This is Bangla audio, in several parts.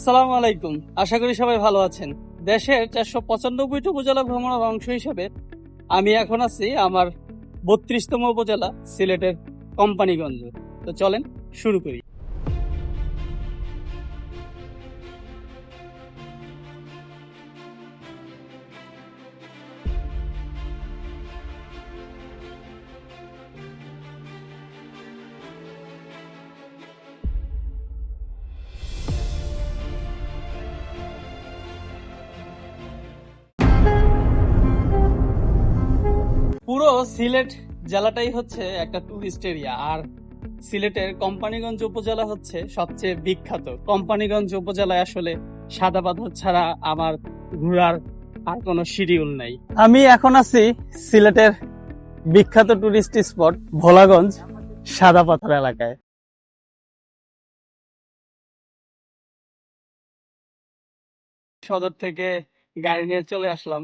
আসসালামু আলাইকুম। আশা করি সবাই ভালো আছেন। দেশের চারশো পঁচানব্বইটি উপজেলা ভ্রমণের অংশ হিসেবে আমি এখন আছি আমার বত্রিশতম উপজেলা সিলেটের কোম্পানিগঞ্জ। তো চলেন শুরু করি। সিলেট জেলাটাই হচ্ছে একটা টুরিস্ট এরিয়া আর সিলেটের কোম্পানিগঞ্জ উপজেলা হচ্ছে সবচেয়ে বিখ্যাত। কোম্পানিগঞ্জ উপজেলায় আসলে সাদা পাথর ছাড়া আমার ঘোরার আর কোনো শিডিউল নাই। আমি এখন আছি সিলেটের বিখ্যাত টুরিস্ট স্পট ভোলাগঞ্জ, সাদা পাথর এলাকায়। সদর থেকে গাড়ি নিয়ে চলে আসলাম।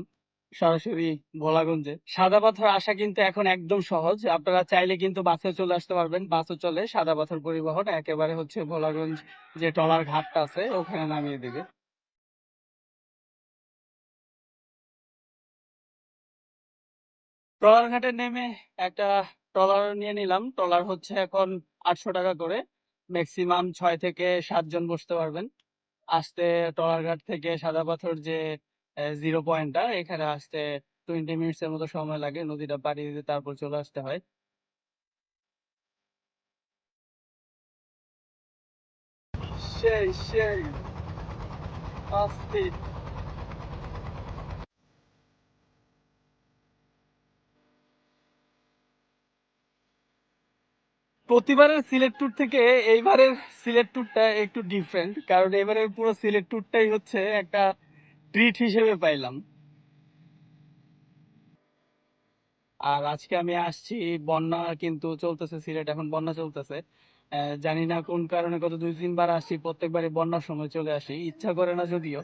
সরাসরি ভোলাগঞ্জে। সাদা পাথর আসা কিন্তু এখন একদম সহজ। আপনারা চাইলে কিন্তু বাসে চলে আসতে পারবেন। বাসও চলে সাদা পাথর পরিবহন, একেবারে হচ্ছে ভোলাগঞ্জ যে টলার ঘাটটা আছে, ওখানে নামিয়ে দিবে। ট্রলার ঘাটে নেমে একটা ট্রলার নিয়ে নিলাম। ট্রলার হচ্ছে এখন আটশো টাকা করে। ম্যাক্সিমাম ছয় থেকে সাতজন বসতে পারবেন। আসতে ট্রলার ঘাট থেকে সাদা পাথর যে জিরো পয়েন্টটা, এখানে আসতে টোয়েন্টি মিনিটস এর মতো সময় লাগে, নদীটা পাড়ি দিতে তারপর চলে আসতে হয়। সেই সেই অস্থির প্রতিবারের সিলেট ট্যুর থেকে এইবারের সিলেট ট্যুরটা একটু ডিফারেন্ট কারণ এবারের পুরো সিলেট ট্যুরটাই হচ্ছে একটা ট্রিট হিসেবে পাইলাম। আর আজকে আমি আসছি, বন্যা কিন্তু চলতেছে, সিলেট এখন বন্যা চলতেছে। জানি না কোন কারণে গত দুই তিনবার আসছি, প্রত্যেকবারই বন্যার সময় চলে আসি। ইচ্ছা করে না যদিও।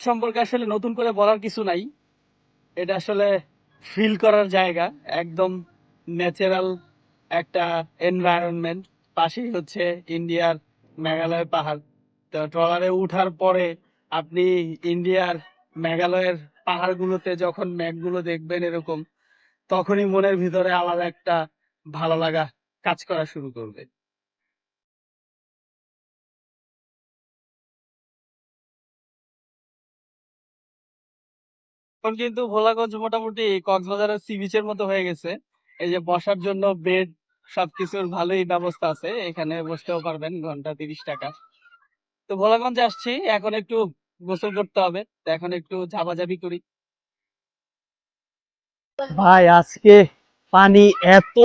সম্পর্কে আসলে নতুন করে বলার কিছু নাই। এটা আসলে ফিল করার জায়গা, একদম ন্যাচারাল একটা এনভায়রনমেন্ট পাশেই হচ্ছে ইন্ডিয়ার মেঘালয় পাহাড়। তো ট্রলারে উঠার পরে আপনি ইন্ডিয়ার মেঘালয়ের পাহাড়গুলোতে যখন মেঘগুলো দেখবেন এরকম, তখনই মনের ভিতরে আলাদা একটা ভালো লাগা কাজ করা শুরু করবে। কিন্তু ভোলাগঞ্জ মোটামুটি কক্সবাজারের সি বিচের মতো হয়ে গেছে। এই যে বসার জন্য বেড সবকিছুর ভালোই ব্যবস্থা আছে। এখানে বসতেও পারবেন ঘণ্টা তিরিশ টাকা। তো ভোলাগঞ্জে আসছি। এখন একটু গোসল করতে হবে। এখন একটু ঝাপাঝাপি করি। ভাই, আজকে পানি এত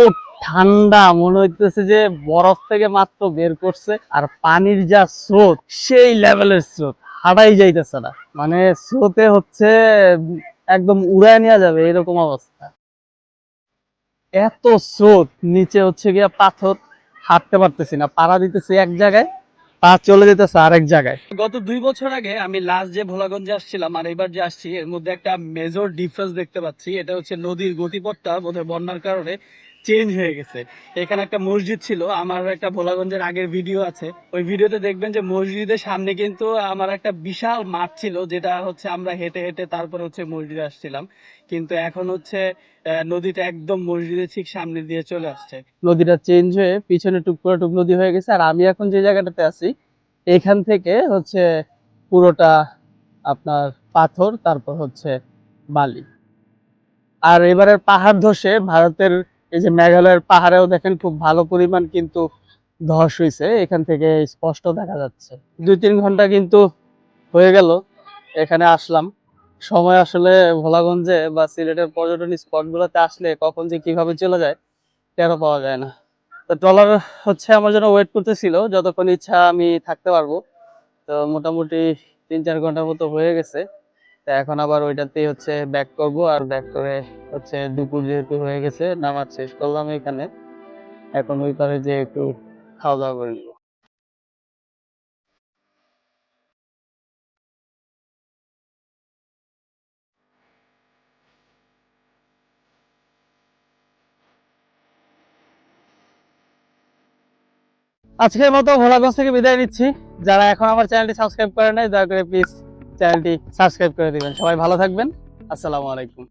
ঠান্ডা, মনে হইতেছে যে বরফ থেকে মাত্র বের করছে আর পানির যা স্রোত, সেই লেভেলের স্রোত, হাঁটাই যাইতেছে না। মানে স্রোতে হচ্ছে, একদম উড়ায় নেওয়া যাবে, এরকম অবস্থা। এত স্রোত, নিচে হচ্ছে গিয়া পাথর, হাঁটতে পারতেছি না, পাড়া দিতেছি এক জায়গায় পা চলে যেতেছে আরেক জায়গায়। গত দুই বছর আগে আমি লাস্ট যে ভোলাগঞ্জে আসছিলাম, আর এবার যে আসছি, এর মধ্যে একটা মেজর ডিফারেন্স দেখতে পাচ্ছি, এটা হচ্ছে নদীর গতিপথটা বোধহয় বন্যার কারণে চেঞ্জ হয়ে গেছে। এখানে একটা মসজিদ ছিল, আমার একটা ভোলাগঞ্জের আগের ভিডিও আছে। ওই ভিডিওতে দেখবেন যে মসজিদের সামনে কিন্তু আমার একটা বিশাল মাঠ ছিল, যেটা হচ্ছে আমরা হেঁটে হেঁটে তারপর হচ্ছে মসজিদে আসছিলাম। কিন্তু এখন হচ্ছে নদীটা একদম মসজিদের ঠিক সামনে দিয়ে চলে আসছে। নদীটা চেঞ্জ হয়ে পিছনে টুকরো টুক নদী হয়ে গেছে, আর আমি এখন যে জায়গাটাতে আছি, এখান থেকে হচ্ছে পুরোটা আপনার পাথর, তারপর হচ্ছে বালি। আর এবারের পাহাড় ধসে ভারতের এই যে মেঘালয়ের পাহাড়েও দেখেন খুব ভালো পরিমাণ কিন্তু ধস হয়েছে এখান থেকে স্পষ্ট দেখা যাচ্ছে। দুই তিন ঘণ্টা কিন্তু হয়ে গেল, এখানে আসলাম। সময় আসলে ভোলাগঞ্জে বা সিলেটের পর্যটন স্পট গুলোতে আসলে কখন যে কীভাবে চলে যায়, টেরও পাওয়া যায় না। তো ট্রলার হচ্ছে আমার জন্য ওয়েট করতেছিল, যতক্ষণ ইচ্ছা আমি থাকতে পারব। তো মোটামুটি তিন চার ঘণ্টার মতো হয়ে গেছে। তো এখন আবার ওইটাতেই হচ্ছে ব্যাক করব আর ব্যাক করে হচ্ছে দুপুর যেহেতু হয়ে গেছে, নামাজ শেষ করলাম এখানে। এখন ওই পারে যে একটু খাওয়া দাওয়া করে আজকের মতো ভোলাগঞ্জ থেকে বিদায় নিচ্ছি। যারা এখন আমার চ্যানেলটি সাবস্ক্রাইব করে নাই, দয়া করে প্লিজ চ্যানেলটি সাবস্ক্রাইব করে দিবেন। সবাই ভালো থাকবেন। আসসালামু আলাইকুম।